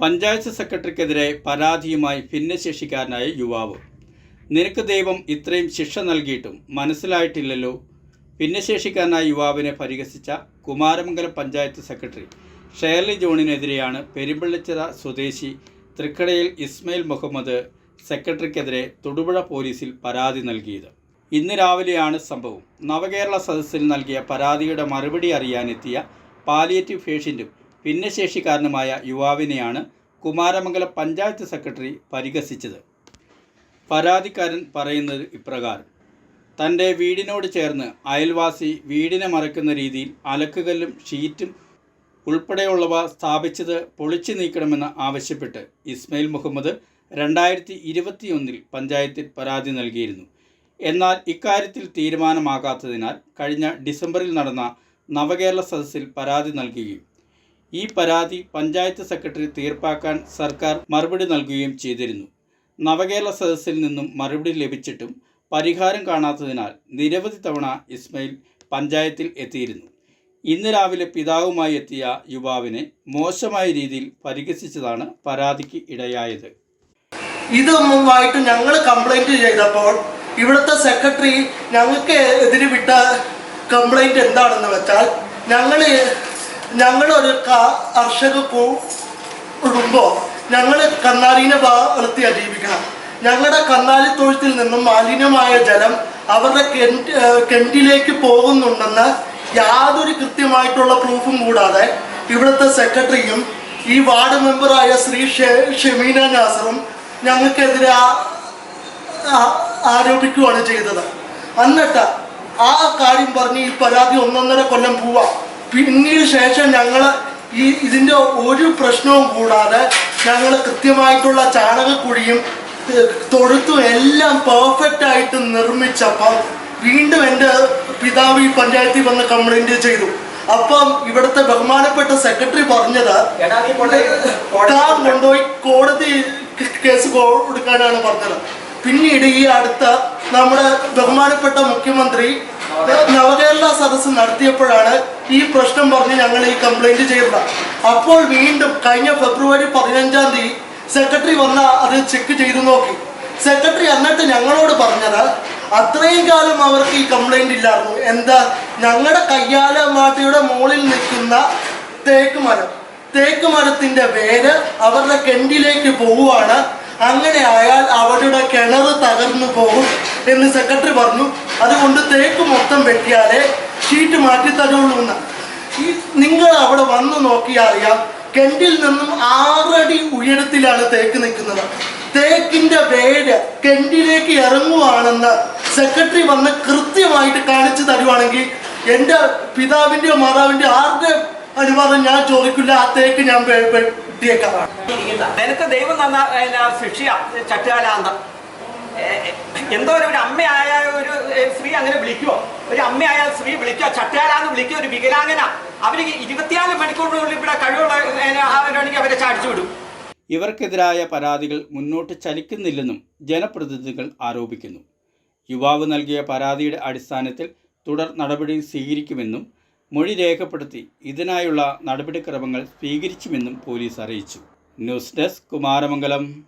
പഞ്ചായത്ത് സെക്രട്ടറിക്കെതിരെ പരാതിയുമായി ഭിന്നശേഷിക്കാരനായ യുവാവ്. നിനക്ക് ദൈവം ഇത്രയും ശിക്ഷ നൽകിയിട്ടും മനസ്സിലായിട്ടില്ലല്ലോ. ഭിന്നശേഷിക്കാരനായ യുവാവിനെ പരിഹസിച്ച കുമാരമംഗലം പഞ്ചായത്ത് സെക്രട്ടറി ഷേർലി ജോണിനെതിരെയാണ് പെരുമ്പള്ളിച്ചിറ സ്വദേശി തൃക്കടയിൽ ഇസ്മയിൽ മുഹമ്മദ് സെക്രട്ടറിക്കെതിരെ തൊടുപുഴ പോലീസിൽ പരാതി നൽകിയത്. ഇന്ന് രാവിലെയാണ് സംഭവം. നവകേരള സദസ്സിൽ നൽകിയ പരാതിയുടെ മറുപടി അറിയാനെത്തിയ പാലിയേറ്റീവ് പേഷ്യന്റും ഭിന്നശേഷിക്കാരനുമായ യുവാവിനെയാണ് കുമാരമംഗലം പഞ്ചായത്ത് സെക്രട്ടറി പരിഹസിച്ചത്. പരാതിക്കാരൻ പറയുന്നത് ഇപ്രകാരം. തന്റെ വീടിനോട് ചേർന്ന് അയൽവാസി വീടിനെ മറയ്ക്കുന്ന രീതിയിൽ അലക്കുകല്ലും ഷീറ്റും ഉൾപ്പെടെയുള്ളവ സ്ഥാപിച്ചത് പൊളിച്ചു നീക്കണമെന്ന് ആവശ്യപ്പെട്ട് ഇസ്മയിൽ മുഹമ്മദ് രണ്ടായിരത്തി ഇരുപത്തിയൊന്നിൽ പഞ്ചായത്തിൽ പരാതി നൽകിയിരുന്നു. എന്നാൽ ഇക്കാര്യത്തിൽ തീരുമാനമാകാത്തതിനാൽ കഴിഞ്ഞ ഡിസംബറിൽ നടന്ന നവകേരള സദസ്സിൽ പരാതി നൽകുകയും ഈ പരാതി പഞ്ചായത്ത് സെക്രട്ടറി തീർപ്പാക്കാൻ സർക്കാർ മറുപടി നൽകുകയും ചെയ്തിരുന്നു. നവകേരള സദസ്സിൽ നിന്നും മറുപടി ലഭിച്ചിട്ടും പരിഹാരം കാണാത്തതിനാൽ നിരവധി തവണ ഇസ്മയിൽ പഞ്ചായത്തിൽ എത്തിയിരുന്നു. ഇന്ന് രാവിലെ പിതാവുമായി എത്തിയ യുവാവിനെ മോശമായ രീതിയിൽ പരിഹസിച്ചതാണ് പരാതിക്ക് ഇടയായത്. ഇത് മുമ്പായിട്ട് ഞങ്ങൾ കംപ്ലൈന്റ് ചെയ്തപ്പോൾ ഇവിടുത്തെ സെക്രട്ടറി ഞങ്ങൾക്ക് എതിരെ വിട്ട കംപ്ലൈന്റ് എന്താണെന്ന് വെച്ചാൽ ഞങ്ങൾ ഞങ്ങളൊരു കർഷക കുടുംബം ഞങ്ങൾ കന്നാലിനെ വളർത്തി അജീവിക്കണം ഞങ്ങളുടെ കന്നാലി തൊഴുത്തിൽ നിന്നും മാലിന്യമായ ജലം അവരുടെ കെന്റിലേക്ക് പോകുന്നുണ്ടെന്ന് യാതൊരു കൃത്യമായിട്ടുള്ള പ്രൂഫും കൂടാതെ ഇവിടുത്തെ സെക്രട്ടറിയും ഈ വാർഡ് മെമ്പറായ ശ്രീ ഷെമീന നാസറും ഞങ്ങൾക്കെതിരെ ആരോപിക്കുകയാണ് ചെയ്തത്. എന്നിട്ട് ആ കാര്യം പറഞ്ഞ് ഈ പരാതി ഒന്നൊന്നര കൊല്ലം പോവാം. പിന്നീട് ശേഷം ഞങ്ങൾ ഈ ഇതിന്റെ ഒരു പ്രശ്നവും കൂടാതെ ഞങ്ങൾ കൃത്യമായിട്ടുള്ള ചാണകക്കുഴിയും തൊഴുത്തും എല്ലാം പെർഫെക്റ്റ് ആയിട്ട് നിർമ്മിച്ചപ്പം വീണ്ടും എന്റെ പിതാവ് ഈ പഞ്ചായത്തിൽ വന്ന് കംപ്ലൈന്റ് ചെയ്തു. അപ്പം ഇവിടുത്തെ ബഹുമാനപ്പെട്ട സെക്രട്ടറി പറഞ്ഞത് താൻ കൊണ്ടുപോയി കോടതി കേസ് കൊടുക്കാനാണ് പറഞ്ഞത്. പിന്നീട് ഈ അടുത്ത നമ്മുടെ ബഹുമാനപ്പെട്ട മുഖ്യമന്ത്രി നവകേരള സദസ്സ് നടത്തിയപ്പോഴാണ് ഈ പ്രശ്നം പറഞ്ഞ് ഞങ്ങൾ ഈ കംപ്ലൈന്റ് ചെയ്തത്. അപ്പോൾ വീണ്ടും കഴിഞ്ഞ ഫെബ്രുവരി പതിനഞ്ചാം തീയതി സെക്രട്ടറി വന്ന അത് ചെക്ക് ചെയ്തു നോക്കി. സെക്രട്ടറി എന്നിട്ട് ഞങ്ങളോട് പറഞ്ഞത് അത്രയും കാലം അവർക്ക് ഈ കംപ്ലൈന്റ് ഇല്ലായിരുന്നു. എന്താ ഞങ്ങളുടെ കയ്യാല മാട്ടിയുടെ മുകളിൽ നിൽക്കുന്ന തേക്ക് മരം തേക്ക് മരത്തിന്റെ വേര് അവരുടെ കെണ്ടിലേക്ക് പോവുകയാണ്. അങ്ങനെ ആയാൽ അവരുടെ കിണർ തകർന്നു പോകും എന്ന് സെക്രട്ടറി പറഞ്ഞു. അതുകൊണ്ട് തേക്ക് മൊത്തം വെട്ടിയാലേ ഷീറ്റ് മാറ്റി തരുള്ളൂ എന്ന് ഈ നിങ്ങൾ അവിടെ വന്ന് നോക്കിയാൽ അറിയാം കെണ്ടിൽ നിന്നും ആറടി ഉയരത്തിലാണ് തേക്ക് നിൽക്കുന്നത്. തേക്കിന്റെ വേര് കെണ്ടിലേക്ക് ഇറങ്ങുവാണെന്ന് സെക്രട്ടറി വന്ന് കൃത്യമായിട്ട് കാണിച്ചു തരുവാണെങ്കിൽ എന്റെ പിതാവിന്റെയോ മാതാവിന്റെ ആരുടെ അനുവാദം ഞാൻ ചോദിക്കില്ല ആ തേക്ക് ഞാൻ വെട്ടിയേക്കാം നിനക്ക് ദൈവം തന്ന ശിക്ഷ ചട്ടുകാലാന്ത. എന്തോ ഒരു അമ്മയായ ഒരു സ്ത്രീ അങ്ങനെ വിളിക്കുവോ? ഒരു അമ്മയായ സ്ത്രീ വിളിക്കുക ചട്ടയാലാന്ന് വിളിക്കുക ഒരു വികലാംഗന. അവർ ഇരുപത്തിനാല് മണിക്കൂറിനുള്ളിൽ ഇവിടെ കഴിവുള്ള അവരാണെങ്കിൽ അവരെ ചാടിച്ചു വിടും. ഇവർക്കെതിരായ പരാതികൾ മുന്നോട്ട് ചലിക്കുന്നില്ലെന്നും ജനപ്രതിനിധികൾ ആരോപിക്കുന്നു. യുവാവ് നൽകിയ പരാതിയുടെ അടിസ്ഥാനത്തിൽ തുടർ നടപടി സ്വീകരിക്കുമെന്നും മൊഴി രേഖപ്പെടുത്തി ഇതിനായുള്ള നടപടിക്രമങ്ങൾ സ്വീകരിച്ചുമെന്നും പോലീസ് അറിയിച്ചു. News desk Kumaramangalam.